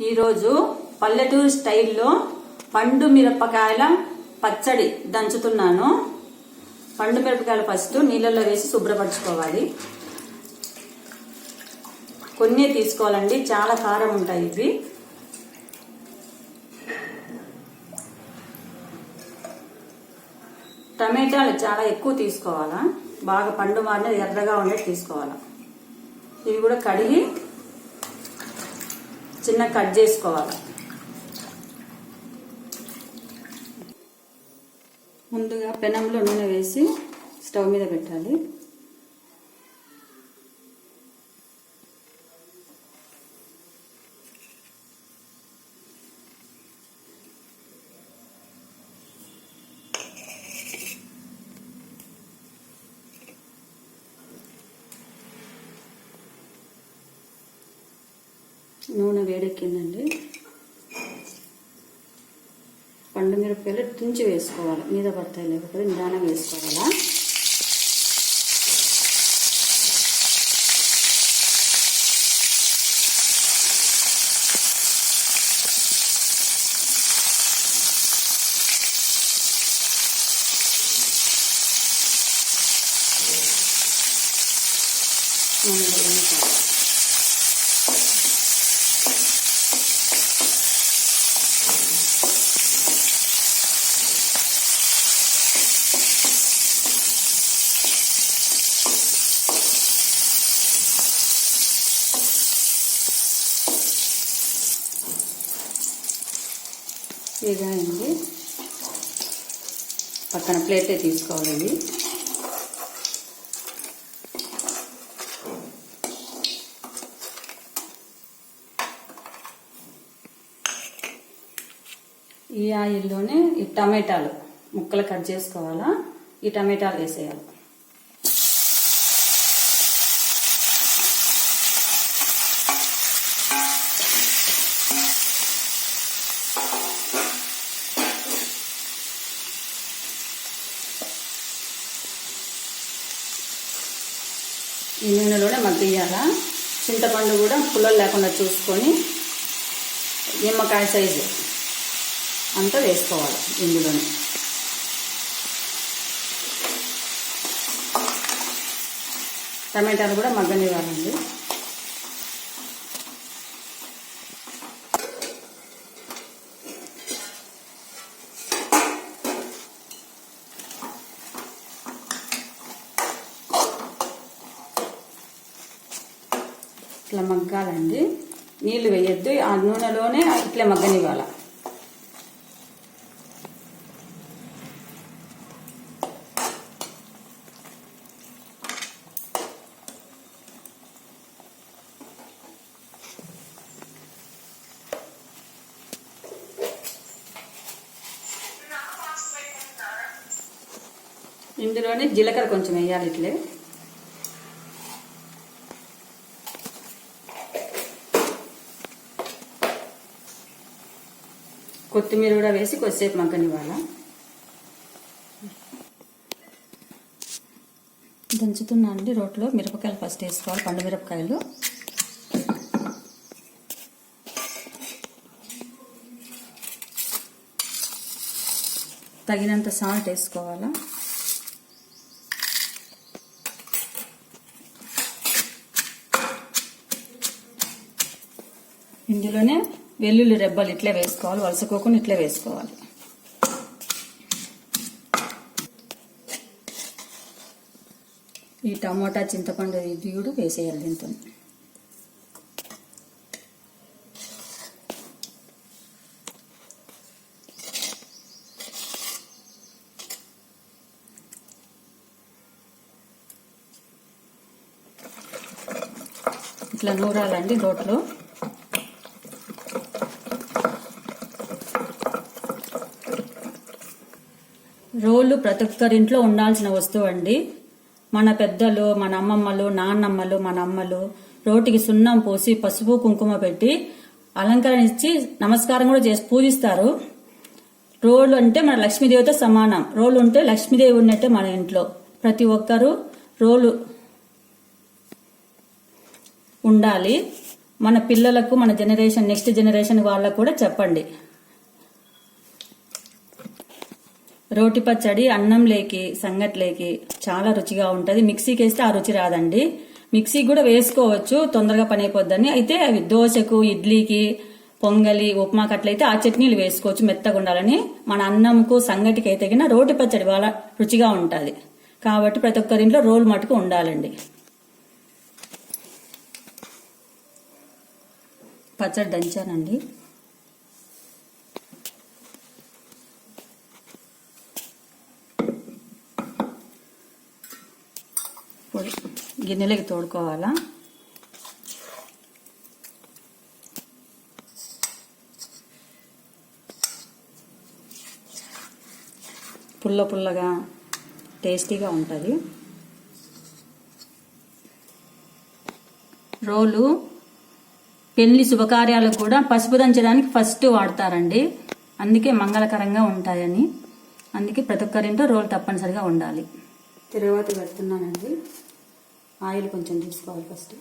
ఈరోజు పల్లెటూరు స్టైల్లో పండు మిరపకాయల పచ్చడి దంచుతున్నాను. పండు మిరపకాయలు ఫస్ట్ నీళ్ళల్లో వేసి శుభ్రపరచుకోవాలి. కొన్ని తీసుకోవాలండి చాలా కారం ఉంటాయి ఇవి. టమాటాలు చాలా ఎక్కువ తీసుకోవాలా? బాగా పండు మారిన ఎర్రగా ఉండేది తీసుకోవాలా? ఇవి కూడా కడిగి చిన్న కట్ చేసుకోవాలి. ముందుగా పెనంలో నూనె వేసి స్టవ్ మీద పెట్టాలి. నూనె వేడెక్కిందండి. పండు మిరపకాయలు తుంచి వేసుకోవాలి. మీద పడతాయి లేకపోతే నిదానం వేసుకోవాలా? వేగాయండి పక్కన ప్లేటే తీసుకోవాలి ఇది. ఈ ఆయిల్లోనే ఈ టమాటాలు ముక్కలు కట్ చేసుకోవాలా? ఈ టమాటాలు వేసేయాలి. ఈ నూనెలోనే మగ్గియాలా చింతపండు కూడా పుల్లలు లేకుండా చూసుకొని నిమ్మకాయ సైజు అంతా వేసుకోవాలి ఇందులోనే. టమాటాలు కూడా మగ్గనివ్వాలండి. ఇట్లా మగ్గాలండి. నీళ్ళు వేయొద్దు. ఆ నూనెలోనే ఇట్లా మగ్గనివ్వాల. ఇందులోనే జీలకర్ర కొంచెం వేయాలి ఇట్లే. కొత్తిమీర కూడా వేసి కొద్దిసేపు మగ్గనివ్వాల? దంచుతున్నా అండి రోట్లో మిరపకాయలు ఫస్ట్ వేసుకోవాలి పండు మిరపకాయలు. తగినంత సాల్ట్ వేసుకోవాలా? ఇందులోనే వెల్లుల్లి రెబ్బలు ఇట్లే వేసుకోవాలి వలసకోకుండా ఇట్లే వేసుకోవాలి. ఈ టమోటా చింతపండు ఇది కూడా వేసేయాలి దీంతో. ఇట్లా నూరాలండి రోట్లో రోళ్ళు ప్రతి ఒక్కరింట్లో ఉండాల్సిన వస్తువు అండి. మన పెద్దలు మన అమ్మమ్మలు నాన్నమ్మలు మన అమ్మలు రోటికి సున్నం పోసి పసుపు కుంకుమ పెట్టి అలంకరణ ఇచ్చి నమస్కారం కూడా చేసి పూజిస్తారు. రోళ్ళు అంటే మన లక్ష్మీదేవితో సమానం. రోళ్ళు ఉంటే లక్ష్మీదేవి ఉన్నట్టే మన ఇంట్లో. ప్రతి ఒక్కరూ రోలు ఉండాలి. మన పిల్లలకు మన జనరేషన్ నెక్స్ట్ జనరేషన్ వాళ్ళకు కూడా చెప్పండి. రోటి పచ్చడి అన్నం లేకి సంగట్లేకి చాలా రుచిగా ఉంటుంది. మిక్సీకి వేస్తే ఆ రుచి రాదండి. మిక్సీ కూడా వేసుకోవచ్చు తొందరగా పని అయిపోద్దని అయితే అవి దోశకు ఇడ్లీకి పొంగలి ఉప్మాకి అట్లయితే ఆ చట్నీలు వేసుకోవచ్చు మెత్తగా ఉండాలని. మన అన్నంకు సంగటికి అయితే గిన రోటి పచ్చడి వాళ్ళ రుచిగా ఉంటుంది. కాబట్టి ప్రతి ఒక్కరింట్లో రోల్ మటుకు ఉండాలండి. పచ్చడి దంచానండి. పొడి గిన్నెలకి తోడుకోవాలా? పుల్ల పుల్లగా టేస్టీగా ఉంటుంది. రోలు పెళ్ళి శుభకార్యాలకు కూడా పసుపు దంచడానికి ఫస్ట్ వాడతారండి. అందుకే మంగళకరంగా ఉంటాయని. అందుకే ప్రతి ఒక్కరింటో రోల్ తప్పనిసరిగా ఉండాలి. తర్వాత పెడుతున్నానండి. ఆయిల్ కొంచెం తీసుకోవాలి ఫస్ట్.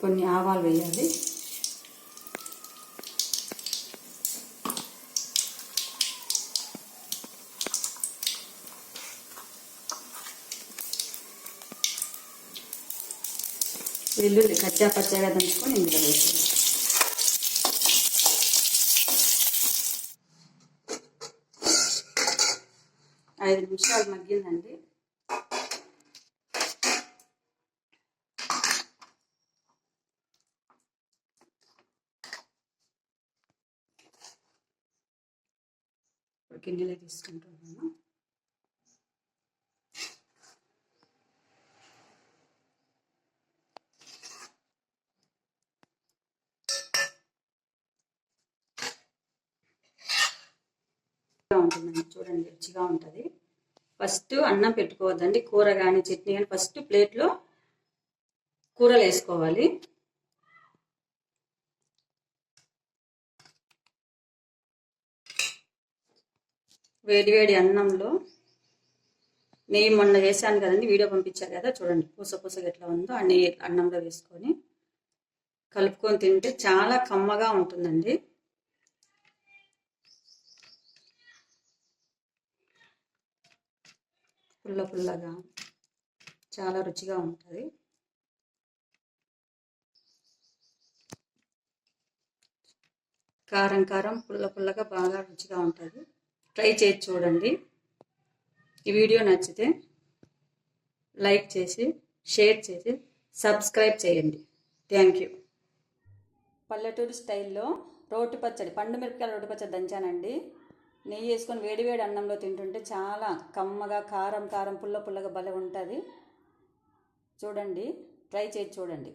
కొన్ని ఆవాలు వేయాలి. వెల్లుల్లి కచ్చా పచ్చగా దంచుకొని ఇందులో వేసేయాలి. ఐదు నిమిషాలు మగ్గిందండి. గిన్నెలో తీసుకుంటున్నాను. ఉంటుందండి. చూడండి రుచిగా ఉంటుంది. ఫస్ట్ అన్నం పెట్టుకోవద్దండి కూర కానీ చట్నీ కానీ ఫస్ట్ ప్లేట్లో కూరలు వేసుకోవాలి. వేడివేడి అన్నంలో నెయ్యి మొన్న వేసాను కదండి వీడియో పంపించారు కదా చూడండి పూస పూసగా ఎట్లా ఉందో ఆ నెయ్యి అన్నంలో వేసుకొని కలుపుకొని తింటే చాలా కమ్మగా ఉంటుందండి. పుల్ల పుల్లగా చాలా రుచిగా ఉంటుంది. కారం కారం పుల్ల పుల్లగా బాగా రుచిగా ఉంటుంది. ట్రై చేసి చూడండి. ఈ వీడియో నచ్చితే లైక్ చేసి షేర్ చేసి సబ్స్క్రైబ్ చేయండి. Thank you. పల్లెటూరు స్టైల్లో రోటి పచ్చడి పండు మిరపకాయల రోటి పచ్చడి దంచానండి. నెయ్యి వేసుకొని వేడివేడి అన్నంలో తింటుంటే చాలా కమ్మగా కారం కారం పుల్ల పుల్లగా భలే ఉంటుంది. చూడండి ట్రై చేసి చూడండి.